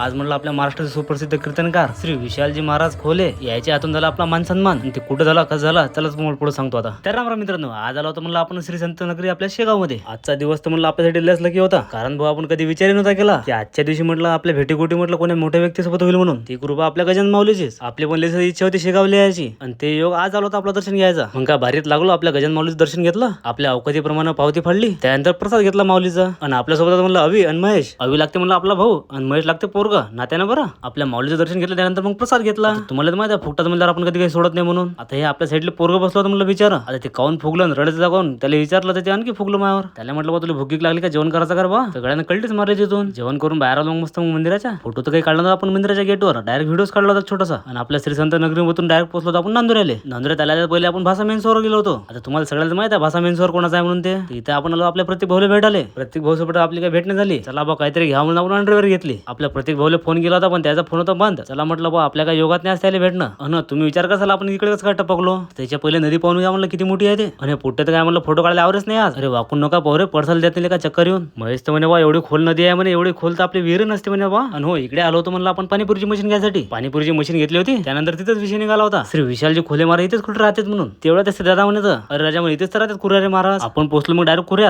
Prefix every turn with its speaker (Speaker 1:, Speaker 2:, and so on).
Speaker 1: आज म्हणलं आपल्या महाराष्ट्राचे सुप्रसिद्ध कीर्तनकार श्री विशालजी महाराज खोले याच्या हातून झाला आपला मान सन्मान ते कुठं झाला कसं झाला त्यालाच पुढे सांगतो आता. तर राम राम मित्रांनो आज आलो होता म्हणलं आपण श्री संत नगरी आपल्या शेगावमध्ये. आजचा दिवस तर म्हणलं आपल्यासाठी लस लकी होता. कारण भाऊ आपण कधी विचारही नव्हता केला की आजच्या दिवशी म्हटलं आपल्या भेटीगोटी म्हटलं कोणी मोठ्या व्यक्तीसोबत होईल म्हणून. ती कृपा आपल्या गजान माऊलीचीच. आपली पण लस इच्छा होती शेगावला यायची. आणि ते योग आज आलो होता आपलं दर्शन घ्यायचा. मग काय भारीत लागलो आपल्या गजान माऊलीचं दर्शन घेतलं. आपल्या अवकातीप्रमाणे पावती फाडली. त्यानंतर प्रसाद घेतला माऊलीचा. आणि आपल्यासोबत म्हणलं अभि आणि महेश. अवी लागते म्हणलं आपला भाऊ आणि महेश लागते पोरगा नात्यानं बरं? आपल्या माऊलीचं दर्शन घेतलं त्यानंतर मग प्रसाद घेतला. तुम्हाला तर माहिती आहे फुकटात म्हणल्यावर आपण कधी काही सोडत नाही म्हणून. आता हे आपल्या साईडला पोरग बसलो होतं म्हणलं विचार. आता ते काऊन फुगलं आणि रडायचं जाऊन त्याला विचारलं तर ते आणखी फुगलं मायावर. त्याला म्हटलं बा तुला भुकीक लागली का? जेवण करायचं कर बा सगळ्यांना कळलीच मारले तिथून जेवण करून बाहेर आलो मग मस्त मग मंदिराच्या. फोटो तर काही काढला नव्हता आपण मंदिराच्या गेटवर. डायरेक्ट व्हिडिओज काढला होता छोटासा. आणि आपल्या श्री संत नगरीमधून डायरेक्ट पोहोचलो आपण नांदुऱ्याले. नांदुऱ्यात आल्याच्या पहिले आपण भाषा मेन्सवर गेलो होतो. आता तुम्हाला सगळ्यांना माहिती आहे भाषा मेन्सवर कोणाचा आहे म्हणून ते. तर इथे आपण आलो आपल्या प्रत्येक भाऊला भेटाले प्रत्येक भाऊ सोबत आपली काही भेट नाही झाली. चला बा काहीतरी घ्या म्हणून आपण अंडरवेअर घेतली. आपल्या प्रत्येक भाऊला फोन केला होता पण त्याचा फोन होता बंद. चला म्हटलं बा आपल्या काय योगात नाही त्याला भेटणं. अन तुम्ही विचार कसाल आपण इकडे कसं काय टपकलो त्याच्या पहिले नदी पाहून या म्हणलं किती मोठी आहे ते. आणि पुढे तर काय म्हणलं फोटो काढायला आवरच नाही आज. अरे वाकून नका पोरे पर्सल देत नाही का चक्कर येऊन? महेश तर म्हणे बा एवढी खोल नदी आहे म्हणे एवढी खोल तर आपली विहीर नसते म्हणे बा आणि हो इकडे आलो होतो म्हणलं आपण पाणीपुरीची मशीन घ्यायसाठी. पाणीपुरीची मशीन घेतली होती त्यानंतर तिथेच विषय निघाला होता. श्री विशालजी खोले मारा इथेच कुठे राहतात म्हणून? तेवढ्या ते दादा म्हणे तर, अरे राजा म्हणे इथेच तर राहतात कुरारे महाराज. आपण पोहोचलो मग डायरेक्ट कुऱ्यात